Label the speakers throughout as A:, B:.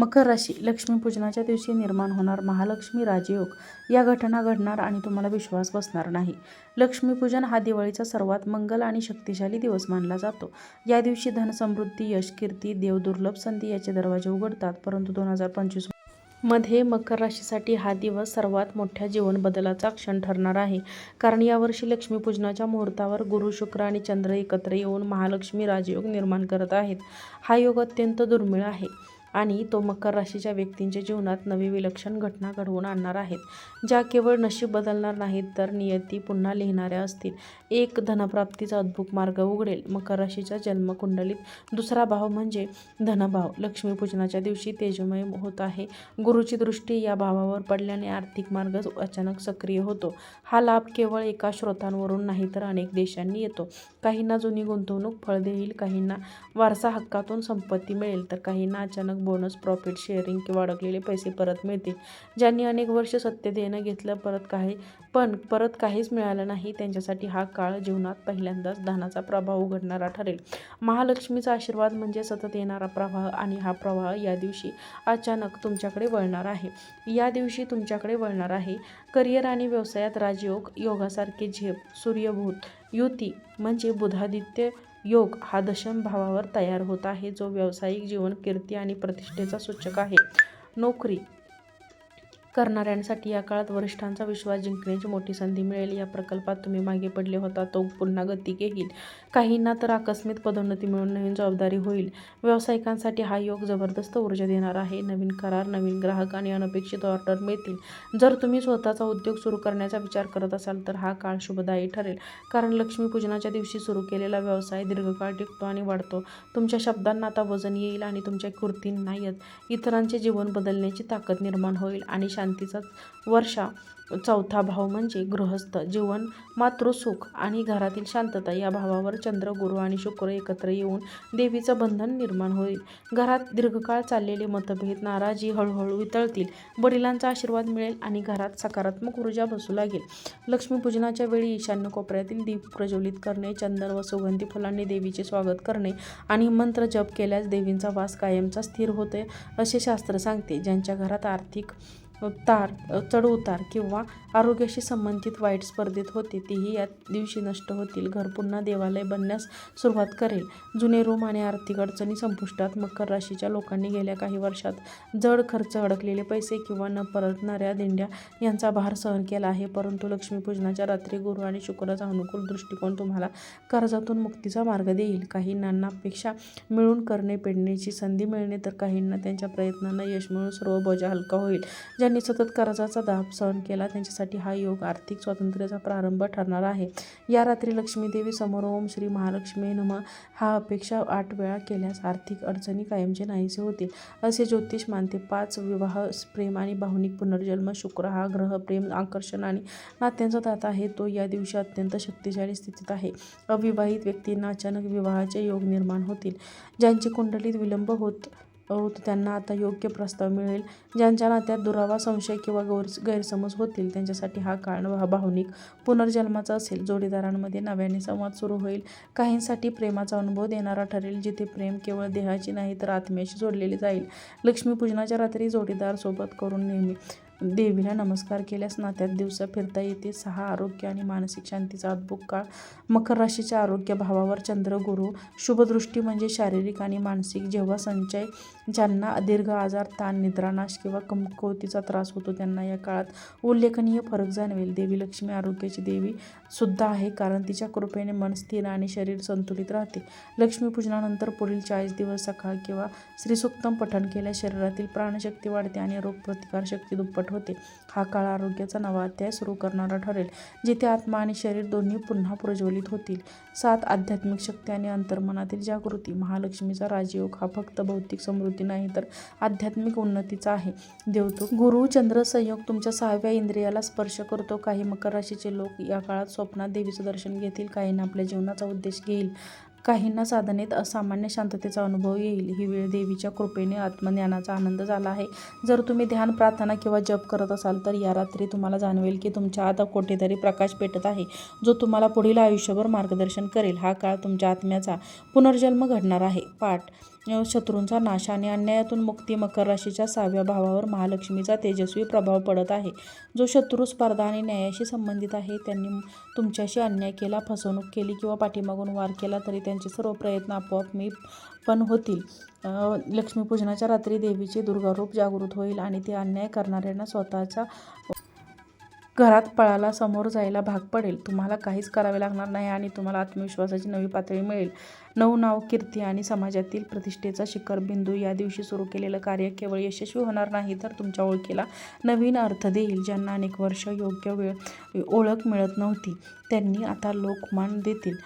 A: मकर राशी लक्ष्मीपूजनाच्या दिवशी निर्माण होणार महालक्ष्मी राजयोग. या घटना घडणार आणि तुम्हाला विश्वास बसणार नाही. लक्ष्मीपूजन हा दिवाळीचा सर्वात मंगल आणि शक्तिशाली दिवस मानला जातो. या दिवशी धनसमृद्धी यश कीर्ती देव दुर्लभ संधी याचे दरवाजे उघडतात परंतु दोन हजार पंचवीसमध्ये मकर राशीसाठी हा दिवस सर्वात मोठ्या जीवन बदलाचा क्षण ठरणार आहे. कारण यावर्षी लक्ष्मीपूजनाच्या मुहूर्तावर गुरु शुक्र आणि चंद्र एकत्र येऊन महालक्ष्मी राजयोग निर्माण करत आहेत. हा योग अत्यंत दुर्मिळ आहे. आणि तो मकर राशीच्या व्यक्तींच्या जीवनात नवी विलक्षण घटना घडवून आणणार आहेत. ज्या केवळ नशीब बदलणार नाहीत तर नियती पुन्हा लिहिणाऱ्या असतील. एक धनप्राप्तीचा अद्भुत मार्ग उघडेल. मकर राशीच्या जन्मकुंडलीत दुसरा भाव म्हणजे धनभाव. लक्ष्मीपूजनाच्या दिवशी तेजमय होत आहे. गुरुची दृष्टी या भावावर पडल्याने आर्थिक मार्ग अचानक सक्रिय होतो. हा लाभ केवळ एका स्रोतांवरून नाही तर अनेक देशांनी येतो. काहींना जुनी गुंतवणूक फळ देईल काहींना वारसा हक्कातून संपत्ती मिळेल तर काहींना अचानक बोनस प्रॉफिट शेअरिंग किंवा अडकलेले पैसे परत मिळतील. ज्यांनी अनेक वर्ष सत्य देणं घेतलं परत काही पण परत काहीच मिळालं नाही त्यांच्यासाठी हा काळ जीवनात पहिल्यांदाच धनाचा प्रभाव उघडणारा ठरेल. महालक्ष्मीचा आशीर्वाद म्हणजे सतत येणारा प्रवाह आणि हा प्रवाह या दिवशी अचानक तुमच्याकडे वळणार आहे. या दिवशी तुमच्याकडे वळणार आहे. करिअर आणि व्यवसायात राजयोग योगासारखे झेप सूर्यभूत युती म्हणजे बुधादित्य योग हा दशम भावावर तयार होत आहे जो व्यावसायिक जीवन कीर्ती आणि प्रतिष्ठेचा सूचक आहे. नोकरी करणाऱ्यांसाठी या काळात वरिष्ठांचा विश्वास जिंकण्याची मोठी संधी मिळेल. या प्रकल्पात तुम्ही मागे पडले होता तो पुन्हा गती घेईल. काहींना तर आकस्मिक पदोन्नती मिळून नवीन जबाबदारी होईल. व्यावसायिकांसाठी हा योग जबरदस्त ऊर्जा देणार आहे. नवीन करार नवीन ग्राहक आणि अनपेक्षित ऑर्डर मिळतील. जर तुम्ही स्वतःचा उद्योग सुरू करण्याचा विचार करत असाल तर हा काळ शुभदायी ठरेल. कारण लक्ष्मीपूजनाच्या दिवशी सुरू केलेला व्यवसाय दीर्घकाळ टिकतो आणि वाढतो. तुमच्या शब्दांना आता वजन येईल आणि तुमच्या कृतींना येत. इतरांचे जीवन बदलण्याची ताकद निर्माण होईल आणि शांतीचा वर्षा. चौथा भाव म्हणजे गृहस्थ. जीवन मातृसुख आणि घरातील शांतता या भावावर चंद्र गुरु आणि शुक्र एकत्र येऊन देवीचं बंधन निर्माण होईल. घरात दीर्घकाळ चाललेले मतभेद नाराजी हळूहळू वितळतील. वडिलांचा आशीर्वाद मिळेल आणि घरात सकारात्मक ऊर्जा बसू लागेल. लक्ष्मीपूजनाच्या वेळी ईशान्य कोपऱ्यातील दीप प्रज्वलित करणे चंदन व सुगंधी फुलांनी देवीचे स्वागत करणे आणि मंत्र जप केल्यास देवींचा वास कायमचा स्थिर होते असे शास्त्र सांगते. ज्यांच्या घरात आर्थिक तार चढउतार किंवा आरोग्याशी संबंधित वाईट स्पर्धेत होते तीही या दिवशी नष्ट होतील. घर पुन्हा देवालय बनण्यास सुरुवात करेल. जुने रूम आणि आर्थिक अडचणी संपुष्टात मकर राशीच्या लोकांनी गेल्या काही वर्षात जड खर्च अडकलेले पैसे किंवा न परतणाऱ्या दिंड्या यांचा भार सहन केला आहे. परंतु लक्ष्मीपूजनाच्या रात्री गुरु आणि शुक्राचा अनुकूल दृष्टिकोन तुम्हाला कर्जातून मुक्तीचा मार्ग देईल. काहींना अपेक्षा मिळून करणे पेडण्याची संधी मिळणे तर काहींना त्यांच्या प्रयत्नांना यश मिळून सर्व बोजा हलका होईल. ज्या ज्यांनी सतत कर्जाचा दाब सहन केला. त्यांच्यासाठी हा योग आर्थिक स्वातंत्र्याचा प्रारंभ ठरणार आहे. या रात्री लक्ष्मीदेवी समोर ओम श्री महालक्ष्मी नम. हा अपेक्षा आठ वेळा केल्यास आर्थिक अडचणी कायमचे नाहीसे होतील. असे ज्योतिष मानते. पाच विवाह प्रेम आणि भावनिक पुनर्जन्म शुक्र हा ग्रह प्रेम आकर्षण आणि नात्यांचा दाता आहे. तो या दिवशी अत्यंत शक्तिशाली स्थितीत आहे. अविवाहित व्यक्तींना अचानक विवाहाचे योग निर्माण होतील. ज्यांची कुंडलीत विलंब होत परंतु त्यांना आता योग्य प्रस्ताव मिळेल. ज्यांच्या नात्यात दुरावा संशय किंवा गौर गैरसमज होतील त्यांच्यासाठी हा काळ भा भावनिक पुनर्जन्माचा असेल. जोडीदारांमध्ये नव्याने संवाद सुरू होईल. काहींसाठी प्रेमाचा अनुभव देणारा ठरेल जिथे प्रेम केवळ देहाची नाही तर आत्म्याशी जोडलेले जाईल. लक्ष्मीपूजनाच्या रात्री जोडीदार सोबत करून नेहमी देवीला नमस्कार केल्यास नात्यात दिवसा फिरता येते. सहा आरोग्य आणि मानसिक शांतीचा अद्भुत काळ. मकर राशीच्या आरोग्य भावावर चंद्र गुरु शुभदृष्टी म्हणजे शारीरिक आणि मानसिक जेव्हा संचय ज्यांना दीर्घ आजार ताण निद्रानाश किंवा कमकुवतीचा त्रास होतो त्यांना या काळात उल्लेखनीय फरक जाणवेल. देवी लक्ष्मी आरोग्याची देवी सुद्धा आहे कारण तिच्या कृपेने मन स्थिर आणि शरीर संतुलित राहते. लक्ष्मीपूजनानंतर पुढील चाळीस दिवस सकाळ किंवा श्रीसुक्तम पठण केल्यास शरीरातील प्राणशक्ती वाढते आणि रोगप्रतिकारशक्ती दुप्पट होते. हा काळ आरोग्याचा नवा अध्याय सुरू करणारा ठरेल जिथे आत्मा आणि शरीर दोन्ही पुन्हा प्रज्वलित होतील. सात आध्यात्मिक शक्ती आणि अंतर्मनातील जागृती. महालक्ष्मीचा राजयोग हा फक्त भौतिक समृद्धी नाही तर आध्यात्मिक उन्नतीचा आहे. देवतो गुरु चंद्र संयोग तुमच्या सहाव्या इंद्रियाला स्पर्श करतो. काही मकर राशीचे लोक या काळात स्वप्नात देवीचं दर्शन घेतील काहींना आपल्या जीवनाचा उद्देश घेईल. काहींना साधनेत असामान्य शांततेचा अनुभव येईल. ही वेळ देवीच्या कृपेने आत्मज्ञानाचा आनंद झाला आहे. जर तुम्ही ध्यान प्रार्थना किंवा जप करत असाल तर या रात्री तुम्हाला जाणवेल की तुमच्या आता कुठेतरी प्रकाश पेटत आहे जो तुम्हाला पुढील आयुष्यभर मार्गदर्शन करेल. हा काळ तुमच्या आत्म्याचा पुनर्जन्म घडणार आहे. पाठ शत्रूंचा नाश आणि अन्यायातून मुक्ती मकर राशीच्या सहाव्या भावावर महालक्ष्मीचा तेजस्वी प्रभाव पडत आहे. जो शत्रू स्पर्धा आणि न्यायाशी संबंधित आहे त्यांनी तुमच्याशी अन्याय केला फसवणूक केली किंवा पाठीमागून वार केला तरी त्यांचे सर्व प्रयत्न आपोआप मी पण होतील. लक्ष्मीपूजनाच्या रात्री देवीचे दुर्गारूप जागृत होईल आणि ते अन्याय करणाऱ्यांना स्वतःच्या घरात पळाला समोर जायला भाग पडेल. तुम्हाला काहीच करावे लागणार नाही आणि तुम्हाला आत्मविश्वासाची नवी पातळी मिळेल. नऊ नाव कीर्ती आणि समाजातील प्रतिष्ठेचा शिखर बिंदू या दिवशी सुरू केलेलं कार्य केवळ यशस्वी होणार नाही तर तुमच्या ओळखीला नवीन अर्थ देईल ज्यांना अनेक वर्ष योग्य वेळ ओळख मिळत नव्हती. त्यांनी आता लोकमान देतील.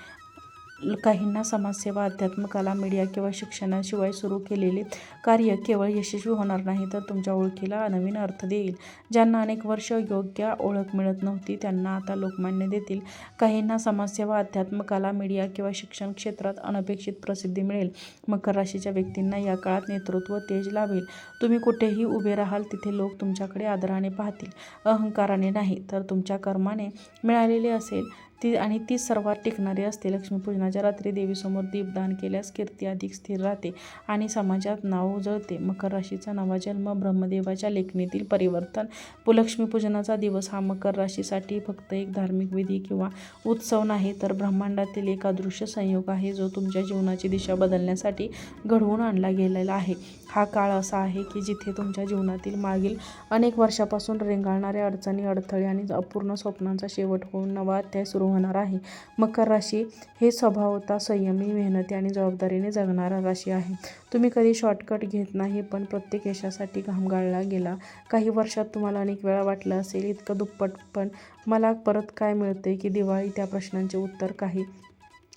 A: काहींना समाजसेवा अध्यात्म कला मीडिया किंवा शिक्षणाशिवाय सुरू केलेले कार्य केवळ यशस्वी होणार नाही तर तुमच्या ओळखीला नवीन अर्थ देईल. ज्यांना अनेक वर्ष योग्य ओळख मिळत नव्हती त्यांना आता लोकमान्य देतील. काहींना समाजसेवा अध्यात्म कला मीडिया किंवा शिक्षण क्षेत्रात अनपेक्षित प्रसिद्धी मिळेल. मकर राशीच्या व्यक्तींना या काळात नेतृत्व तेज लाभेल. तुम्ही कुठेही उभे राहाल तिथे लोक तुमच्याकडे आदराने पाहतील. अहंकाराने नाही तर तुमच्या कर्माने मिळालेले असेल. ती आणि ती सर्वात टिकणारी असते लक्ष्मीपूजनाच्या रात्री देवीसमोर दीपदान केल्यास कीर्ती अधिक स्थिर राहते आणि समाजात नाव उजळते. मकर राशीचा नवा जन्म ब्रह्मदेवाच्या लेखणीतील परिवर्तन. पु- लक्ष्मीपूजनाचा दिवस हा मकर राशीसाठी फक्त एक धार्मिक विधी किंवा उत्सव नाही तर ब्रह्मांडातील एक अदृश्य संयोग आहे जो तुमच्या जीवनाची दिशा बदलण्यासाठी घडवून आणला गेलेला आहे. हा काळ असा आहे की जिथे तुमच्या जीवनातील मागील अनेक वर्षापासून रेंगाळणाऱ्या अडचणी अडथळे आणि अपूर्ण स्वप्नांचा शेवट होऊन नवा अध्याय सुरू होणार आहे. मकर राशी हे स्वभावता संयमी मेहनती आणि जबाबदारीने जगणारा राशी आहे. तुम्ही कधी शॉर्टकट घेत नाही पण प्रत्येक यशासाठी घाम गाळला गेला. काही वर्षात तुम्हाला अनेक वेळा वाटलं असेल इतकं दुप्पट पण मला परत काय मिळते की दिवाळी त्या प्रश्नांचे उत्तर काही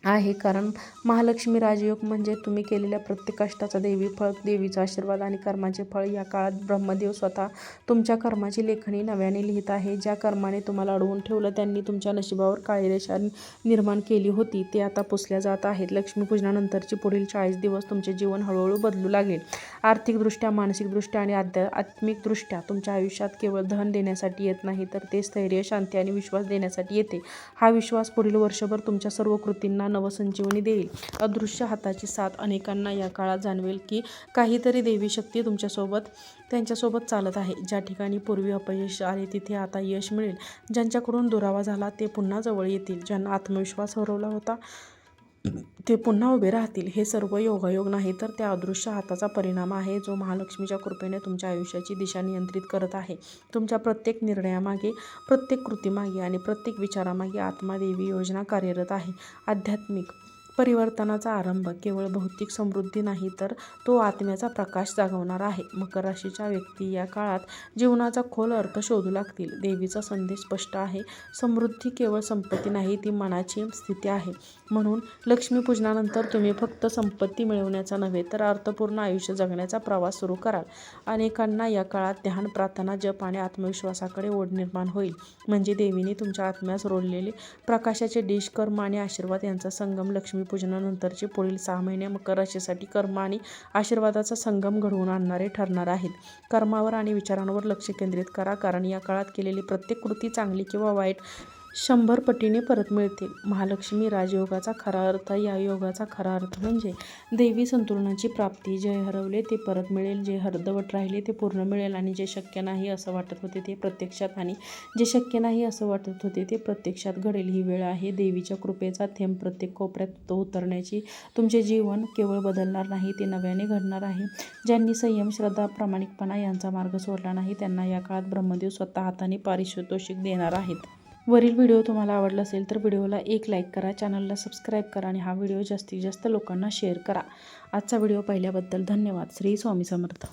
A: आहे. कारण महालक्ष्मी राजयोग म्हणजे तुम्ही केलेल्या प्रत्येक कष्टाचा देवी फळ देवीचा आशीर्वाद आणि कर्माचे फळ. या काळात ब्रह्मदेव स्वतः तुमच्या कर्माची लेखणी नव्याने लिहित आहे. ज्या कर्माने तुम्हाला अडवून ठेवलं त्यांनी तुमच्या नशिबावर काळी रेषा निर्माण केली होती. ते आता पुसल्या जात आहेत. लक्ष्मीपूजनानंतरची पुढील चाळीस दिवस तुमचे जीवन हळूहळू बदलू लागेल. आर्थिकदृष्ट्या मानसिकदृष्ट्या आणि आध्या आत्मिकदृष्ट्या तुमच्या आयुष्यात केवळ धन देण्यासाठी येत नाही तर ते स्थैर्य शांती आणि विश्वास देण्यासाठी येते. हा विश्वास पुढील वर्षभर तुमच्या सर्व कृतींना नवसंजीवनी देईल. अदृश्य हाताची साथ अनेकांना या काळात जाणवेल की काहीतरी देवी शक्ती तुमच्यासोबत त्यांच्यासोबत चालत आहे. ज्या ठिकाणी पूर्वी अपयश आले तिथे आता यश मिळेल. ज्यांच्याकडून दुरावा झाला ते पुन्हा जवळ येतील. ज्यांना आत्मविश्वास हरवला होता ते पुन्हा उभे राहतील. हे सर्व योगायोग नाही तर त्या अदृश्य हाताचा परिणाम आहे जो महालक्ष्मीच्या कृपेने तुमच्या आयुष्याची दिशा नियंत्रित करत आहे. तुमच्या प्रत्येक निर्णयामागे प्रत्येक कृतीमागे आणि प्रत्येक विचारामागे आत्मा देवी योजना कार्यरत आहे. आध्यात्मिक परिवर्तनाचा आरंभ केवळ भौतिक समृद्धी नाही तर तो आत्म्याचा प्रकाश जागवणार आहे. मकर राशीच्या व्यक्ती या काळात जीवनाचा खोल अर्थ शोधू लागतील. देवीचा संदेश स्पष्ट आहे. समृद्धी केवळ संपत्ती नाही ती मनाची स्थिती आहे. म्हणून लक्ष्मीपूजनानंतर तुम्ही फक्त संपत्ती मिळवण्याचा नव्हे तर अर्थपूर्ण आयुष्य जगण्याचा प्रवास सुरू कराल. अनेकांना या काळात ध्यान प्रार्थना जप आणि आत्मविश्वासाकडे ओढ निर्माण होईल. म्हणजे देवीने तुमच्या आत्म्यास रोडलेले प्रकाशाचे डिश कर्म आणि आशीर्वाद यांचा संगम लक्ष्मी पूजनानंतरचे पुढील सहा महिने मकर राशीसाठी कर्म आणि आशीर्वादाचा संगम घडवून आणणारे ठरणार आहेत. कर्मावर आणि विचारांवर लक्ष केंद्रित करा कारण या काळात केलेली प्रत्येक कृती चांगली किंवा वाईट शंभर पटीने परत मिळतील. महालक्ष्मी राजयोगाचा खरा अर्थ या योगाचा खरा अर्थ म्हणजे देवी संतुलनाची प्राप्ती. जे हरवले ते परत मिळेल जे हरदवट राहिले ते पूर्ण मिळेल आणि जे शक्य नाही असं वाटत होते ते प्रत्यक्षात आणि जे शक्य नाही असं वाटत होते ते प्रत्यक्षात घडेल. ही वेळ आहे देवीच्या कृपेचा. थेंब प्रत्येक कोपऱ्यात तो उतरण्याची. तुमचे जीवन केवळ बदलणार नाही ते नव्याने घडणार आहे. ज्यांनी संयम श्रद्धा प्रामाणिकपणा यांचा मार्ग सोडला नाही त्यांना या काळात ब्रह्मदेव स्वतः हाताने पारितोषिक देणार आहेत. वरील व्हिडिओ तुम्हाला आवडला असेल तर व्हिडिओला एक लाईक करा चॅनलला सबस्क्राईब करा आणि हा व्हिडिओ जास्तीत जास्त लोकांना शेअर करा. आजचा व्हिडिओ पाहिल्याबद्दल धन्यवाद. श्री स्वामी समर्थ.